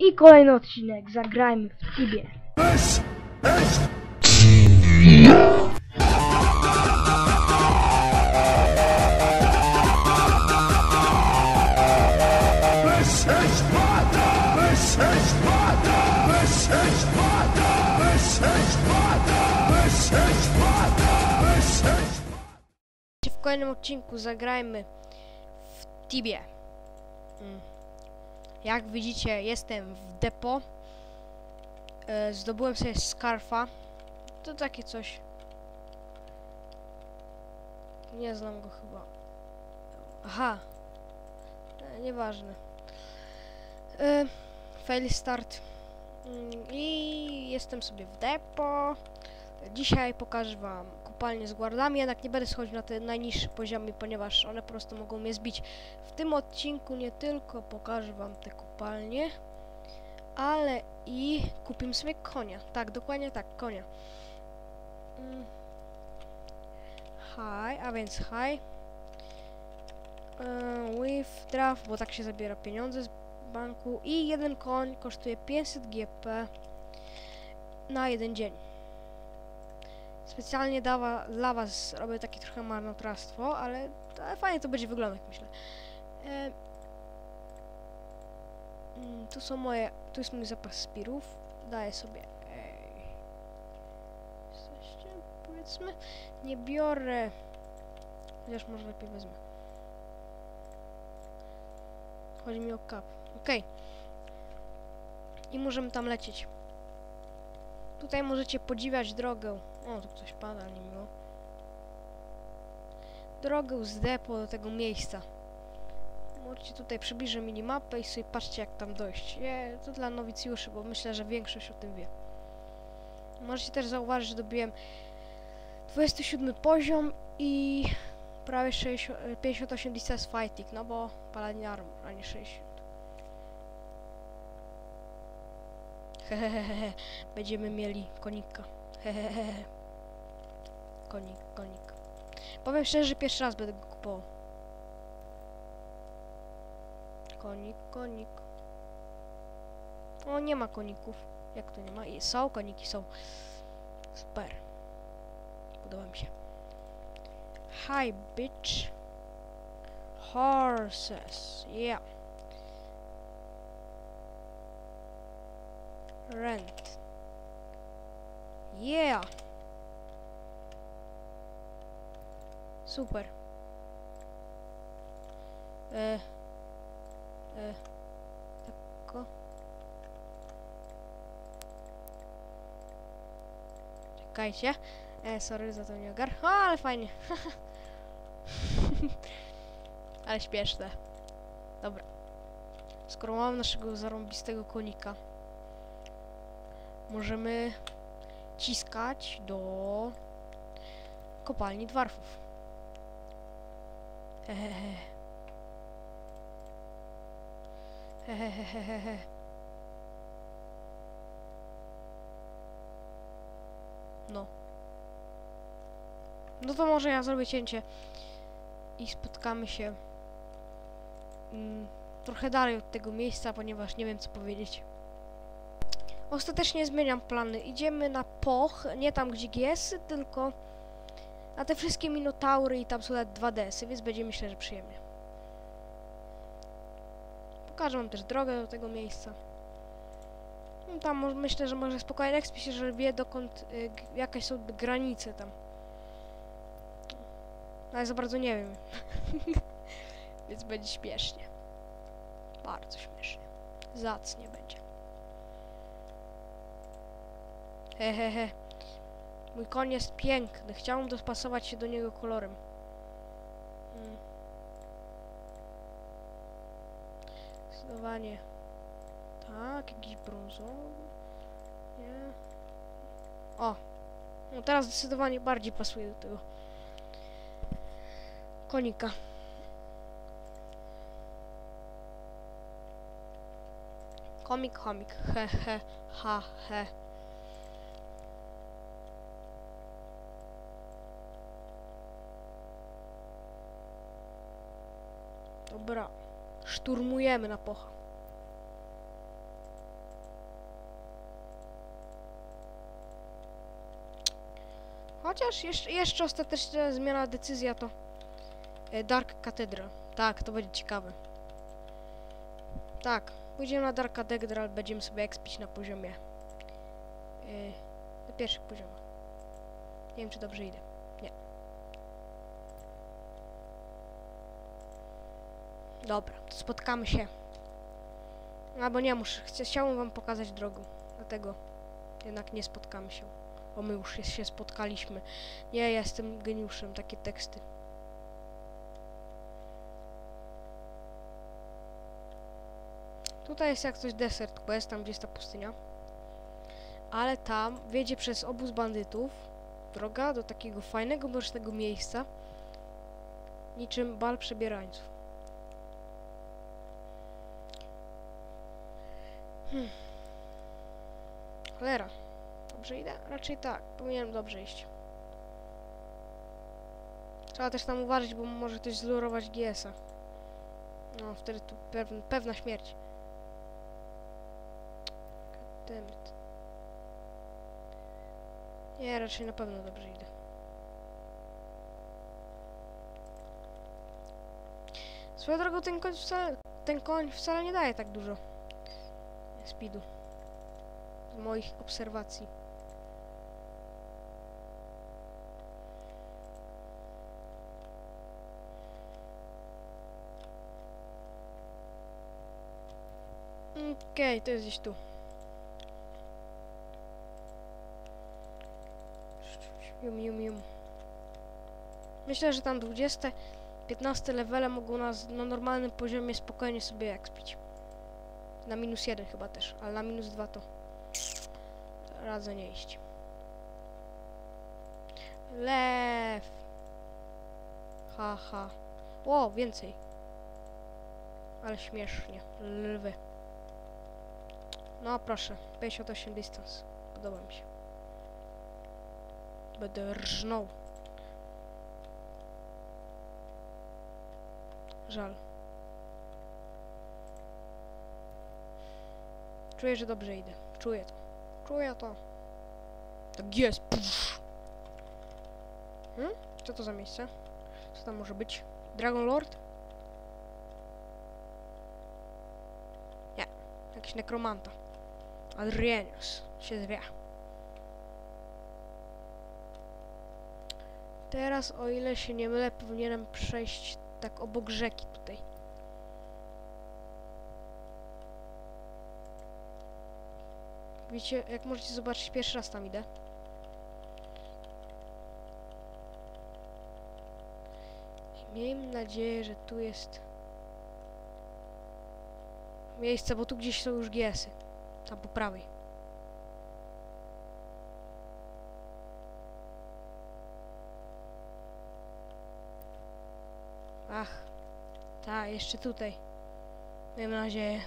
I kolejny odcinek, zagrajmy w Tibie. W kolejnym odcinku zagrajmy w Tibie. Jak widzicie, jestem w depo. E, zdobyłem sobie scarfa. To takie coś. Nie znam go chyba. Aha. E, nieważne. E, fail start. Mm, I jestem sobie w depo. Dzisiaj pokażę wam kopalnię z guardami, jednak nie będę schodził na te najniższe poziomy, ponieważ one po prostu mogą mnie zbić. W tym odcinku nie tylko pokażę wam te kopalnie, ale i kupimy sobie konia. Tak, dokładnie tak, konia. Mm. High, a więc high. Yy, with draft, bo tak się zabiera pieniądze z banku. I jeden koń kosztuje 500 GP na jeden dzień. Specjalnie dawa, dla was robię takie trochę marnotrawstwo, ale, fajnie to będzie wyglądać, myślę. E, mm, tu są moje, tu jest mój zapas spirów. Daję sobie, ej, jesteście, powiedzmy, nie biorę, chociaż może lepiej wezmę. Chodzi mi o kap, okej. I możemy tam lecieć. Tutaj możecie podziwiać drogę. O, tu ktoś pada, nie miło. Drogę z depo do tego miejsca. Możecie tutaj przybliżę minimapę i sobie patrzcie jak tam dojść. Nie, to dla nowicjuszy, bo myślę, że większość o tym wie. Możecie też zauważyć, że dobiłem 27 poziom i prawie 60, 58 distance fighting, no bo paladin armor, a nie 60. Hehehehe, będziemy mieli konika. Hehehe. Konik, konik. Powiem szczerze, że pierwszy raz będę go kupował. Konik, konik. O, nie ma koników. Jak to nie ma? I Są koniki, są. Super. Podoba mi się. Hi, bitch. Horses. Yeah. Rent. Yeah. Super. E. E. Lekko. Czekajcie. E, sorry za ten ogar. O, ale fajnie. ale śpieszne. Dobra. Skoro mam naszego zarąbistego konika, możemy ciskać do kopalni dwarfów. Hehehe. No. No to może ja zrobię cięcie i spotkamy się mm, trochę dalej od tego miejsca, ponieważ nie wiem co powiedzieć. Ostatecznie zmieniam plany. Idziemy na Poch, nie tam gdzie GS, tylko na te wszystkie Minotaury i tam są nawet 2 DS-y, więc będzie myślę, że przyjemnie. Pokażę wam też drogę do tego miejsca. No, tam myślę, że może spokojnie ekspie się, że wie dokąd, y, jakieś są granice tam. No, Ale za bardzo nie wiem. więc będzie śmiesznie. Bardzo śmiesznie. Zacnie będzie. Hehehe. Mój koń jest piękny. Chciałbym dopasować się do niego kolorem. Mm. Zdecydowanie. Tak, jakiś brązowy. Nie. O. No teraz zdecydowanie bardziej pasuje do tego. Konika. Komik, komik. He, he, ha, he. Dobra, szturmujemy na pocha. Chociaż jeszcze, jeszcze ostateczna zmiana decyzja to e, Dark Katedra. Tak, to będzie ciekawe. Tak, pójdziemy na Dark Cathedral, będziemy sobie expić na poziomie. Yy, na pierwszych poziomach. Nie wiem, czy dobrze idę. Dobra, to spotkamy się. Albo nie, muszę, chcę, chciałbym wam pokazać drogę. Dlatego jednak nie spotkamy się. Bo my już się spotkaliśmy. Nie, ja jestem geniuszem, takie teksty. Tutaj jest jak coś desert quest, tam gdzie jest ta pustynia. Ale tam wiedzie przez obóz bandytów droga do takiego fajnego, mrocznego miejsca. Niczym bal przebierańców. Hmm. Cholera. Dobrze idę? Raczej tak. Powinienem dobrze iść. Trzeba też tam uważać, bo może ktoś zlurować GS-a. No, wtedy tu pewn pewna śmierć. Goddammit. Nie, raczej na pewno dobrze idę. Swoją drogą ten koń wcale, ten koń wcale nie daje tak dużo speedu. Z moich obserwacji. Okej, to jest gdzieś tu. Jum, jum, jum. Myślę, że tam 20, 15 levele mogą nas na normalnym poziomie spokojnie sobie ekspić. Na minus 1 chyba też, ale na minus 2 to radzę nie iść. Lew. Ha, ha. O, więcej. Ale śmiesznie. Lwy. No proszę, 58 dystans. Podoba mi się. Będę rżnął. Żal. Czuję, że dobrze idę. Czuję to. Czuję to. Tak jest. Hmm? Co to za miejsce? Co tam może być? Dragon Lord? Nie. Jakiś nekromanta. Adrienius. Się zwie. Teraz, o ile się nie mylę, powinienem przejść tak obok rzeki tutaj. Wiecie, jak możecie zobaczyć, pierwszy raz tam idę. Miejmy nadzieję, że tu jest miejsce, bo tu gdzieś są już GS-y. Tam po prawej. Ach, ta, jeszcze tutaj. Miejmy nadzieję.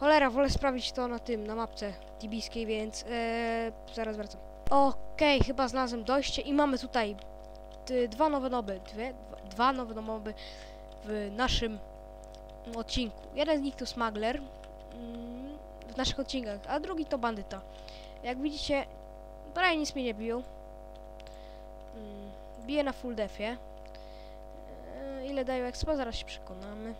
Cholera, wolę sprawdzić to na tym, na mapce tibijskiej, więc e, zaraz wracam. Okej, chyba znalazłem dojście i mamy tutaj dwa nowe noby, dwie, dwa, nowe noby w naszym odcinku. Jeden z nich to smuggler mm, w naszych odcinkach, a drugi to bandyta. Jak widzicie, prawie nic mnie nie biją. Mm, Bije na full defie. E, ile dają expa? Zaraz się przekonamy.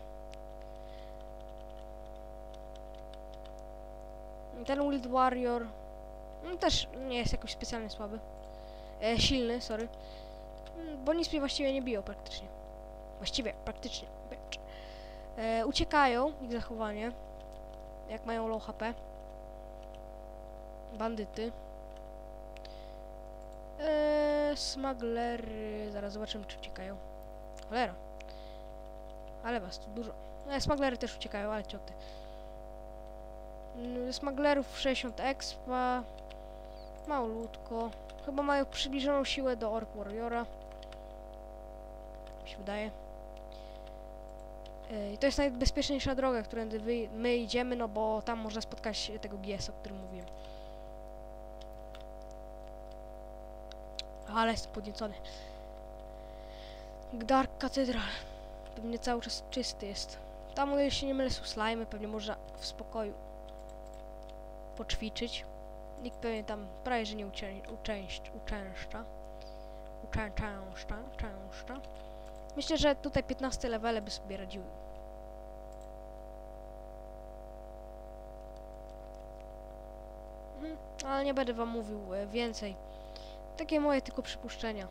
Ten Wild Warrior mm, też nie jest jakoś specjalnie słaby. E, silny, sorry. Mm, Bo nic mnie właściwie nie biją praktycznie. Właściwie, praktycznie. E, uciekają, ich zachowanie. Jak mają low HP. Bandyty. E, smugglery. Zaraz zobaczymy, czy uciekają. Cholera. Ale was tu dużo. E, smugglery też uciekają, ale cioty. Mm, Smugglerów 60 expa. Małutko. Chyba mają przybliżoną siłę do Orc Warriora. Mi się wydaje. I to jest najbezpieczniejsza droga, którędy wy, my idziemy, no bo tam można spotkać tego GS, o którym mówiłem. Ale jestem podniecony. Dark Cathedral. Pewnie cały czas czysty jest. Tam, o ile nie mylę, są slimy, pewnie można w spokoju poćwiczyć. Nikt pewnie tam prawie, że nie uczę, uczęszcza. Uczęszcza. Myślę, że tutaj 15 levele by sobie radziły. Mhm, Ale nie będę wam mówił e, więcej. Takie moje tylko przypuszczenia.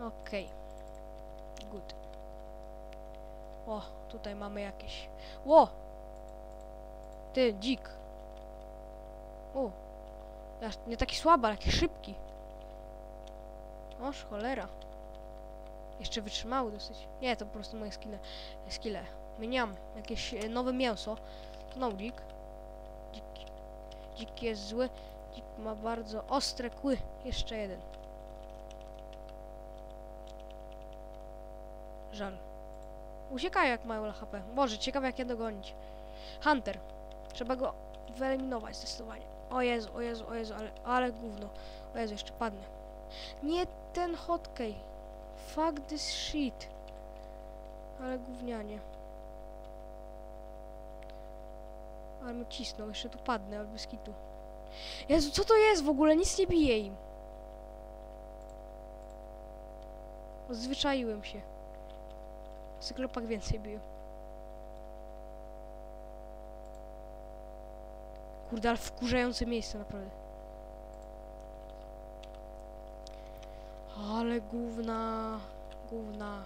Okej. Good. O, tutaj mamy jakieś. Ło! Ty, dzik. O. Nie taki słaby, ale taki szybki. Oż, cholera. Jeszcze wytrzymały dosyć. Nie, to po prostu moje skille. skille. Mieniam jakieś e, nowe mięso. No dzik. Dzik. Dzik jest zły. Dzik ma bardzo ostre kły. Jeszcze jeden. Żal. Uciekają jak mają HP. Boże, ciekawe jak je dogonić. Hunter. Trzeba go wyeliminować zdecydowanie. O Jezu, o Jezu, o Jezu, ale, ale gówno. O Jezu, jeszcze padnę. Nie ten hotkey. Fuck this shit. Ale gównianie. Ale mi cisnął, jeszcze tu padnę, albo z kitu. Jezu, co to jest w ogóle? Nic nie bije im. Odzwyczaiłem się. W cyklopach więcej biją. Kurde, ale wkurzające miejsce naprawdę. Ale gówna, gówna.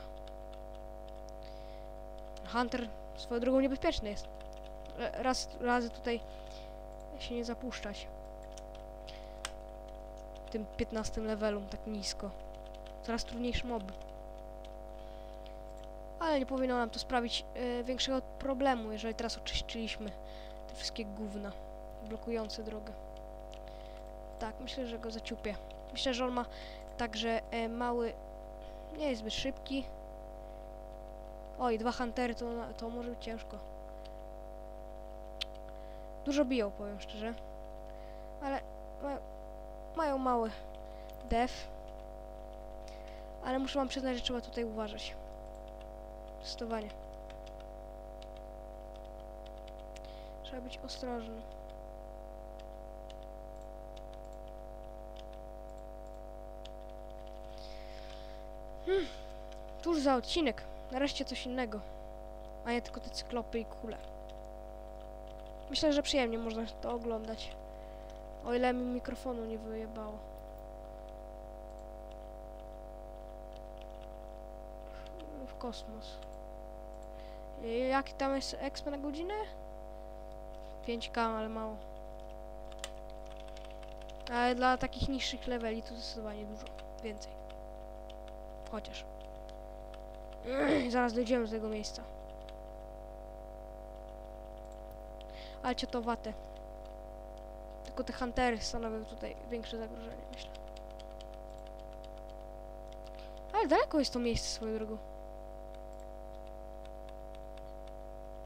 Hunter swoją drogą niebezpieczny jest. E, Raz, razy tutaj się nie zapuszczać. Tym 15 levelu, tak nisko. Coraz trudniejsze moby. Ale nie powinno nam to sprawić e, większego problemu, jeżeli teraz oczyściliśmy te wszystkie gówna blokujące drogę. Tak, myślę, że go zaciupię. Myślę, że on ma także e, mały... Nie jest zbyt szybki. Oj, dwa huntery to, to może być ciężko. Dużo biją, powiem szczerze. Ale mają, mają mały def. Ale muszę wam przyznać, że trzeba tutaj uważać. Zdecydowanie. Trzeba być ostrożny. Hmm. Tuż za odcinek. Nareszcie coś innego. A nie tylko te cyklopy i kule. Myślę, że przyjemnie można to oglądać. O ile mi mikrofonu nie wyjebało. W kosmos. I Jaki tam jest exp na godzinę? 5k, ale mało. Ale dla takich niższych leveli to zdecydowanie dużo więcej. Chociaż. Zaraz dojdziemy do tego miejsca. Ale ciotowate. Tylko te huntery stanowią tutaj większe zagrożenie, myślę. Ale daleko jest to miejsce swoją drogą.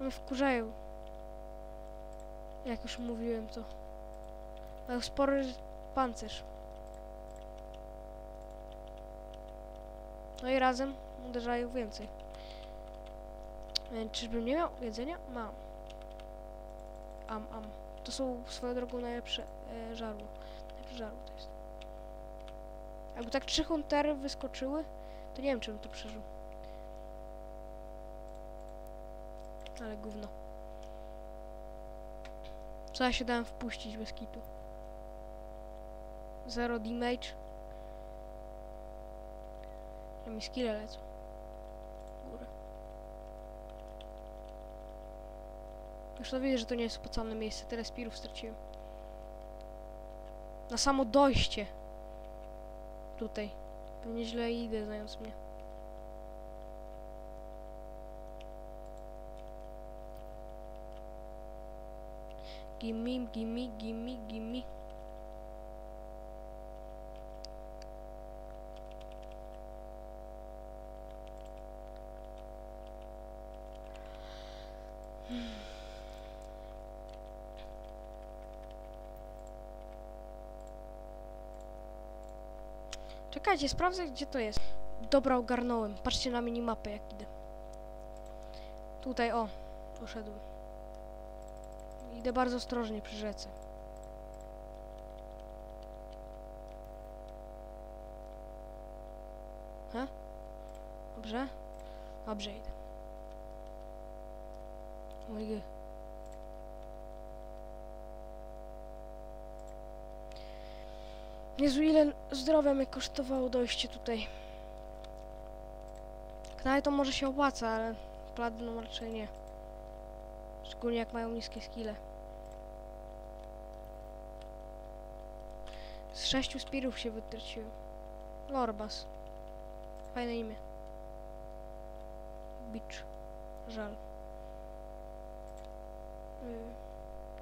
One wkurzają. Jak już mówiłem, to mają spory pancerz. No i razem uderzają więcej. E, Czyżbym nie miał jedzenia? Mam. Am, am. To są swoją drogą najlepsze e, żarło. Najlepsze żarło to jest. Jakby tak trzy huntery wyskoczyły, to nie wiem, czy bym to przeżył. Ale gówno. Co ja się dałem wpuścić bez kitu? Zero damage. Ja mi skille lecą. W Górę. Już widzę, że to nie jest opłacalne miejsce. Tyle spirów straciłem. Na samo dojście. Tutaj. Pewnie źle idę, znając mnie. Gimme, gimme, gimme, gimme. Czekajcie, sprawdzę gdzie to jest. Dobra, ogarnąłem. Patrzcie na minimapę, jak idę. Tutaj, o, poszedłem. Idę bardzo ostrożnie przy rzece. He? Dobrze? Dobrze idę. Ojej. Jezu, ile zdrowia mnie kosztowało dojście tutaj. Knaj to może się opłaca, ale platyną raczej nie. Szczególnie jak mają niskie skille. Z sześciu spirów się wytraciłem. Lorbas. Fajne imię. Beach. Żal. Y.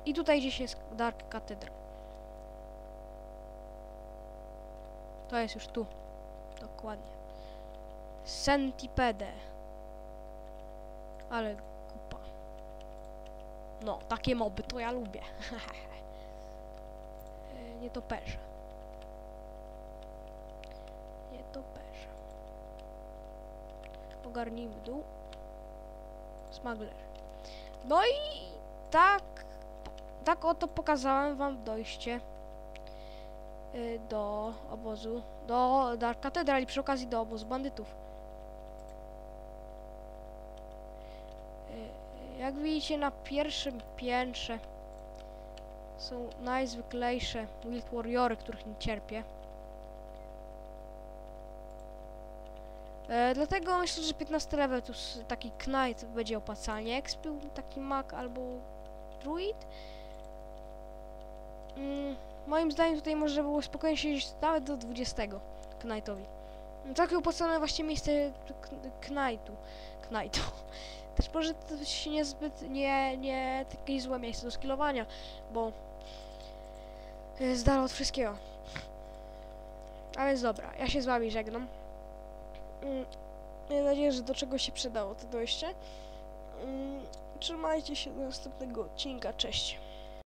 I tutaj gdzieś jest Dark Cathedral. To jest już tu. Dokładnie. Centipede. Ale kupa. No, takie moby to ja lubię. E, Nie toperze. Nie toperze. Ogarnijmy dół. Smuggler. No i tak, tak oto pokazałem wam dojście do obozu, do Dark Cathedral i przy okazji do obozu bandytów. Y, Jak widzicie na pierwszym piętrze są najzwyklejsze Wild Warriory, których nie cierpię. E, dlatego myślę, że 15 level s- taki Knight będzie opłacalnie. Był taki Mag albo Druid. Mm, moim zdaniem tutaj może było spokojnie siedzieć nawet do 20 Knightowi. Takie opłacone właśnie miejsce Knightu. Knightu. Też może to się niezbyt nie, nie takie złe miejsce do skillowania, bo y, z dala od wszystkiego. A więc dobra, ja się z wami żegnam. Mm, Mam nadzieję, że do czegoś się przydało to dojście. Mm, Trzymajcie się do następnego odcinka. Cześć.